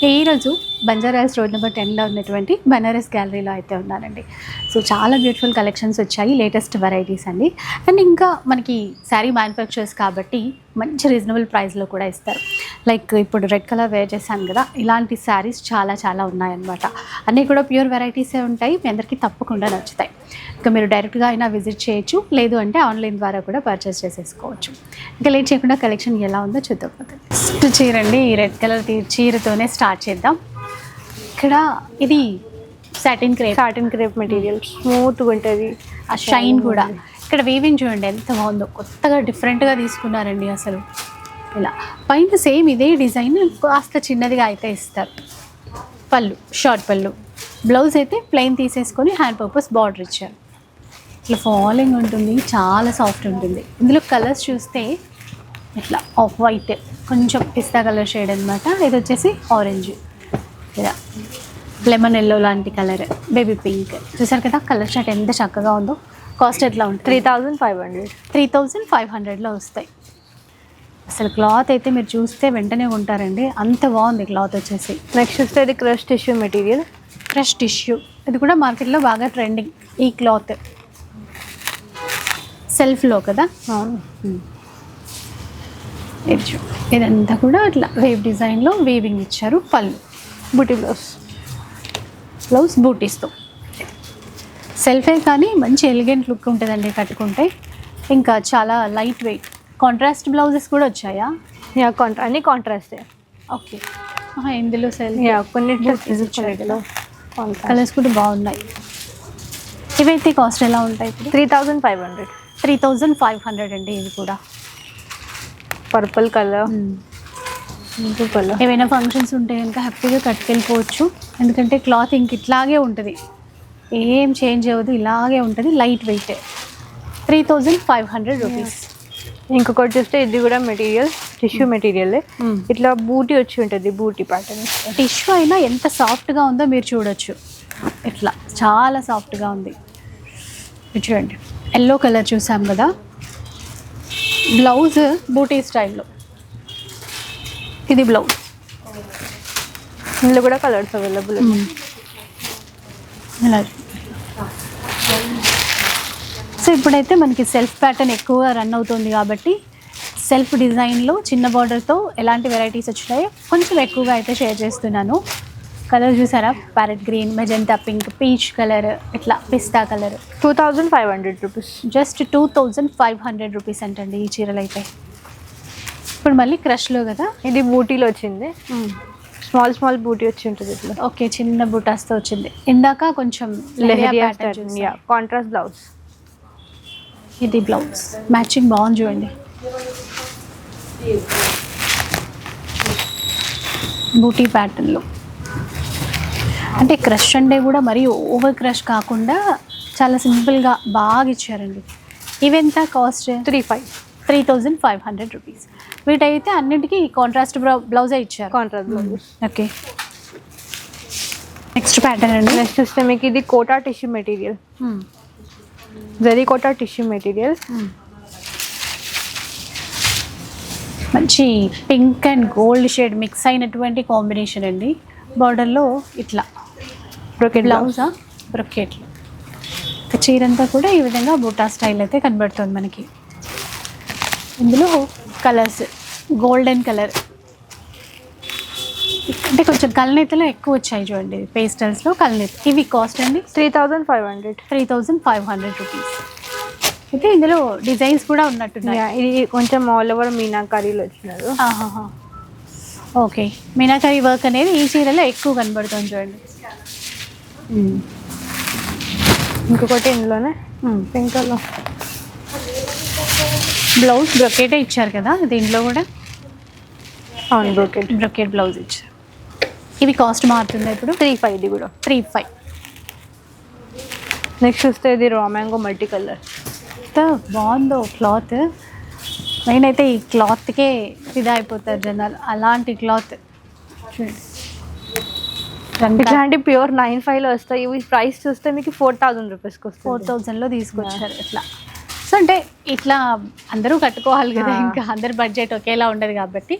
Live ఈరోజు Banjaras road number టెన్లో ఉన్నటువంటి బనారస్ గ్యాలరీలో అయితే ఉన్నానండి. సో చాలా బ్యూటిఫుల్ కలెక్షన్స్ వచ్చాయి లేటెస్ట్ వెరైటీస్ అండి. అండ్ ఇంకా మనకి శారీ మ్యానుఫ్యాక్చర్స్ కాబట్టి మంచి రీజనబుల్ ప్రైస్లో కూడా ఇస్తారు. లైక్ ఇప్పుడు రెడ్ కలర్ వేర్ చేశాను కదా ఇలాంటి శారీస్ చాలా చాలా ఉన్నాయన్నమాట. అన్నీ కూడా ప్యూర్ వెరైటీసే ఉంటాయి మీ అందరికీ తప్పకుండా నచ్చుతాయి. ఇంకా మీరు డైరెక్ట్గా అయినా విజిట్ చేయొచ్చు. లేదు అంటే ఆన్లైన్ ద్వారా కూడా పర్చేస్ చేసేసుకోవచ్చు. ఇంకా లేట్ చేయకుండా కలెక్షన్ ఎలా ఉందో చూద్దాం ఫస్ట్ చీర అండి ఈ రెడ్ కలర్ చీరతోనే స్టార్ట్ చేద్దాం. ఇక్కడ ఇది satin crepe. Satin crepe material. స్మూత్గా ఉంటుంది. ఆ షైన్ కూడా. ఇక్కడ వీవింగ్ చూడండి ఎంత బాగుందో. కొత్తగా డిఫరెంట్గా తీసుకున్నారండి అసలు. ఇలా. పైన సేమ్ ఇదే డిజైన్ కాస్త చిన్నదిగా అయితే ఇస్తారు. పళ్ళు షార్ట్ పళ్ళు. బ్లౌజ్ అయితే ప్లెయిన్ తీసేసుకొని హ్యాండ్ పర్పస్ బార్డర్ ఇచ్చారు. ఇట్లా ఫాలింగ్ ఉంటుంది చాలా సాఫ్ట్ ఉంటుంది. ఇందులో కలర్స్ చూస్తే ఇట్లా ఆఫ్ వైట్ కొంచెం పిస్తా కలర్ షేడ్ అనమాట ఇది వచ్చేసి ఆరెంజ్. ఇలా లెమన్ ఎల్లో లాంటి కలర్ బేబీ పింక్. చూసారు కదా కలర్ షర్ట్ ఎంత చక్కగా ఉందో. కాస్ట్ ఎట్లా ఉంటుంది? Three thousand five hundred. Three thousand five హండ్రెడ్లో వస్తాయి. అసలు క్లాత్ అయితే మీరు చూస్తే వెంటనే ఉంటారండి అంత బాగుంది క్లాత్ వచ్చేసి. నెక్స్ట్ వస్తే ఇది crush tissue material. Fresh tissue ఇది కూడా మార్కెట్లో బాగా ట్రెండింగ్ ఈ క్లాత్ సెల్ఫ్లో కదా? అవును. ఇది ఇదంతా కూడా అట్లా వేవ్ డిజైన్లో వేవింగ్ ఇచ్చారు పళ్ళు. బుటీ బ్లౌజ్ బ్లౌజ్ బూటీస్తో సెల్ఫే కానీ మంచి ఎలిగెంట్ లుక్ ఉంటుందండి కట్టుకుంటే. ఇంకా చాలా లైట్ వెయిట్ కాంట్రాస్ట్ బ్లౌజెస్ కూడా వచ్చాయా? యా కాంట్రా అన్ని కాంట్రాస్టే ఓకే ఇందులో సెల్ కొన్ని. కలర్స్ కూడా బాగున్నాయి. ఇవైతే కాస్ట్ ఎలా ఉంటాయి three thousand five hundred. Three thousand five hundred అండి ఇది కూడా. పర్పుల్ కలర్ కలర్ ఏవైనా ఫంక్షన్స్ ఉంటే కనుక హ్యాపీగా కట్టుకెళ్ళిపోవచ్చు. ఎందుకంటే క్లాత్ ఇంక ఇట్లాగే ఉంటుంది. ఏం చేంజ్ అవ్వదు ఇలాగే ఉంటుంది light weight three thousand five hundred rupees ఇంకొకటి చూస్తే ఇది కూడా మెటీరియల్ టిష్యూ మెటీరియల్. ఇట్లా బూటీ వచ్చి ఉంటుంది బూటీ ప్యాటర్న్ టిష్యూ అయినా ఎంత సాఫ్ట్గా ఉందో మీరు చూడొచ్చు. ఇట్లా చాలా సాఫ్ట్గా ఉంది. చూడండి. ఎల్లో కలర్ చూసాం కదా? బ్లౌజ్ బూటీ స్టైల్లో. ఇది బ్లౌజ్ ఇందులో కూడా కలర్స్ అవైలబుల్ ఇలా సో ఇప్పుడైతే మనకి సెల్ఫ్ ప్యాటర్న్ ఎక్కువగా రన్ అవుతుంది కాబట్టి సెల్ఫ్ డిజైన్లో చిన్న బార్డర్తో ఎలాంటి వెరైటీస్ వచ్చినాయో కొంచెం ఎక్కువగా అయితే షేర్ చేస్తున్నాను. కలర్ చూసారా? Parrot green magenta pink peach colour ఇట్లా పిస్తా colour two thousand five hundred rupees just two thousand five hundred rupees అంటండి ఈ చీరలు అయితే. ఇప్పుడు మళ్ళీ క్రష్లో కదా? ఇది బూటీలో వచ్చింది. స్మాల్ స్మాల్ బూటీ వచ్చి ఉంటుంది ఇట్లా. ఓకే చిన్న బుటాస్తో వచ్చింది. ఇందాక కొంచెం కాంట్రాస్ట్ బ్లౌజ్ ఇది బ్లౌజ్ మ్యాచింగ్ బాగుంది చూడండి బూటీ ప్యాటర్న్లో అంటే క్రష్ అంటే కూడా మరీ ఓవర్ క్రష్ కాకుండా చాలా సింపుల్గా బాగా ఇచ్చారండి. ఇవెంత cost three five three thousand five hundred rupees వీటైతే అన్నిటికీ కాంట్రాస్ట్ బ్లౌజే ఇచ్చారు. Contrast blouse okay. Next pattern అండి. నెక్స్ట్ చూస్తే మీకు ఇది Kota tissue material zari Kota tissue material మంచి pink and gold shade mix అయినటువంటి కాంబినేషన్ అండి. బార్డర్లో ఇట్లా. బ్రోకెట్ బ్లౌజ్ బ్లౌజా బ్రొకెట్లు చీరంతా కూడా ఈ విధంగా బూటా స్టైల్ అయితే కనబడుతుంది మనకి. ఇందులో కలర్స్ గోల్డెన్ కలర్ అంటే కొంచెం కలనేతలో ఎక్కువ వచ్చాయి చూడండి పేస్టల్స్లో కలనేత ఇవి కాస్ట్ అండి? Three thousand five hundred. Three thousand five hundred rupees. అయితే ఇందులో డిజైన్స్ కూడా ఉన్నట్టున్నాయి. ఇది కొంచెం ఆల్ ఓవర్ మీనాకారీలో వచ్చినారు. ఓకే మీనాకరీ వర్క్ అనేది ఈ చీరలో ఎక్కువ కనబడుతుంది చూడండి. ఇంకొకటి ఇందులోనే పింక్ కలర్ బ్లౌజ్ బ్రొకేటే ఇచ్చారు కదా దీంట్లో కూడా? అవును బ్రోకెట్ బ్రొకేట్ బ్లౌజ్ ఇచ్చారు. ఇవి కాస్ట్ మారుతుంది ఇప్పుడు? త్రీ ఫైవ్ ఇది కూడా. త్రీ ఫైవ్ నెక్స్ట్ చూస్తే ఇది రా మ్యాంగో మల్టీ కలర్ బాగుందో క్లాత్ మెయిన్ అయితే ఈ క్లాత్కే ఫిదా అయిపోతారు జనాలు. అలాంటి క్లాత్ రంగా ఇట్లాంటి ప్యూర్ నైన్ ఫైవ్లో వస్తాయి. ఇవి ప్రైస్ చూస్తే మీకు ఫోర్ థౌసండ్ రూపీస్కి ఫోర్ వస్తుంది థౌజండ్లో తీసుకొచ్చారు ఇట్లా. సో అంటే ఇట్లా అందరూ కట్టుకోవాలి కదా. ఇంకా. అందరి బడ్జెట్ ఒకేలా ఉండదు కాబట్టి.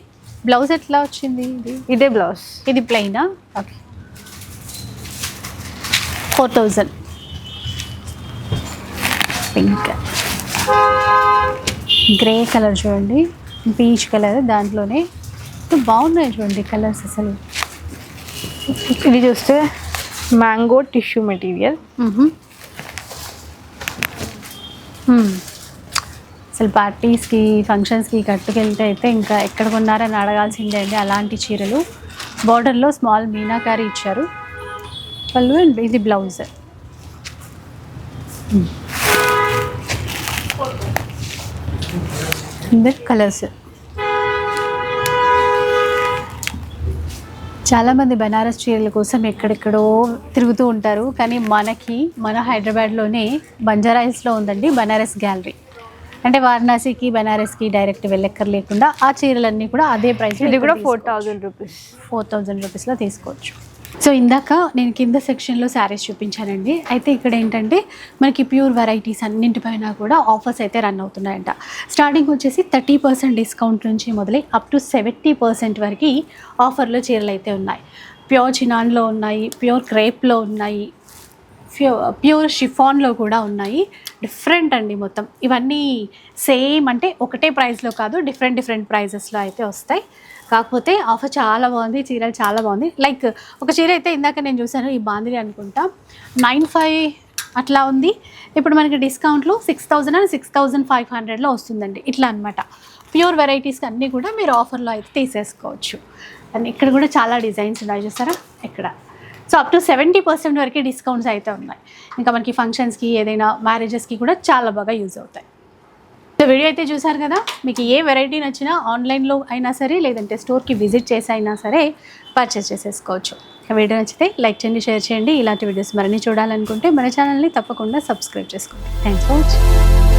బ్లౌజ్ ఎట్లా వచ్చింది ఇది? ఇదే బ్లౌజ్ ఇది ప్లెయినా okay four thousand pink grey colour చూడండి. పీచ్ కలర్ దాంట్లోనే. బాగున్నాయి చూడండి కలర్స్ అసలు. ఇది చూస్తే మ్యాంగో టిష్యూ మెటీరియల్. అసలు పార్టీస్కి ఫంక్షన్స్కి కట్టుకెళ్తే అయితే ఇంకా ఎక్కడ కొన్నారని అడగాల్సిందే అండి అలాంటి చీరలు. బార్డర్లో స్మాల్ మీనాకారి ఇచ్చారు. పళ్ళు అండ్ ఇది బ్లౌజ్ కలర్స్ hmm. చాలామంది బనారస్ చీరల కోసం ఎక్కడెక్కడో తిరుగుతూ ఉంటారు కానీ మనకి మన హైదరాబాద్లోనే బంజారా హిల్స్లో ఉందండి బనారస్ గ్యాలరీ. అంటే వారణాసికి బనారస్కి డైరెక్ట్ వెళ్ళక్కర్ లేకుండా ఆ చీరలన్నీ కూడా అదే ప్రైస్ ఇది కూడా four thousand rupees four thousand రూపీస్లో తీసుకోవచ్చు. సో ఇందాక నేను కింద సెక్షన్లో శారీస్ చూపించానండి. అయితే ఇక్కడ ఏంటంటే మనకి ప్యూర్ వెరైటీస్ అన్నింటిపైన కూడా ఆఫర్స్ అయితే రన్ అవుతున్నాయంట. స్టార్టింగ్ వచ్చేసి థర్టీ పర్సెంట్ డిస్కౌంట్ నుంచి మొదలై అప్ టు సెవెంటీ పర్సెంట్ వరకు ఆఫర్లో చీరలు అయితే ఉన్నాయి. ప్యూర్ చినాన్లో ఉన్నాయి ప్యూర్ క్రేప్లో ఉన్నాయి ప్యూ ప్యూర్ షిఫాన్లో కూడా ఉన్నాయి. డిఫరెంట్ అండి మొత్తం. ఇవన్నీ సేమ్ అంటే ఒకటే ప్రైస్లో కాదు డిఫరెంట్ డిఫరెంట్ ప్రైజెస్లో అయితే వస్తాయి. కాకపోతే ఆఫర్ చాలా బాగుంది చీరలు చాలా బాగుంది. లైక్ ఒక చీర అయితే ఇందాక నేను చూశాను ఈ బాందిరి అనుకుంటా. నైన్ ఫైవ్ అట్లా ఉంది. ఇప్పుడు మనకి డిస్కౌంట్లో six thousand and six thousand five హండ్రెడ్లో వస్తుందండి. ఇట్లా అనమాట ప్యూర్ వెరైటీస్కి అన్నీ కూడా మీరు ఆఫర్లో అయితే తీసేసుకోవచ్చు. అండ్ ఇక్కడ కూడా చాలా డిజైన్స్ ఉన్నాయి చూసారా? ఇక్కడ. So up to seventy percent వరకు డిస్కౌంట్స్ అయితే ఉన్నాయి. ఇంకా మనకి ఫంక్షన్స్కి ఏదైనా మ్యారేజెస్కి కూడా చాలా బాగా యూజ్ అవుతాయి. సో వీడియో అయితే చూసారు కదా? మీకు ఏ వెరైటీ నచ్చినా ఆన్లైన్లో అయినా సరే లేదంటే స్టోర్కి విజిట్ చేసి అయినా సరే పర్చేస్ చేసేసుకోవచ్చు. వీడియో నచ్చితే లైక్ చేయండి షేర్ చేయండి. ఇలాంటి వీడియోస్ మరిన్ని చూడాలనుకుంటే మన ఛానల్ని తప్పకుండా సబ్స్క్రైబ్ చేసుకోండి. Thanks for watching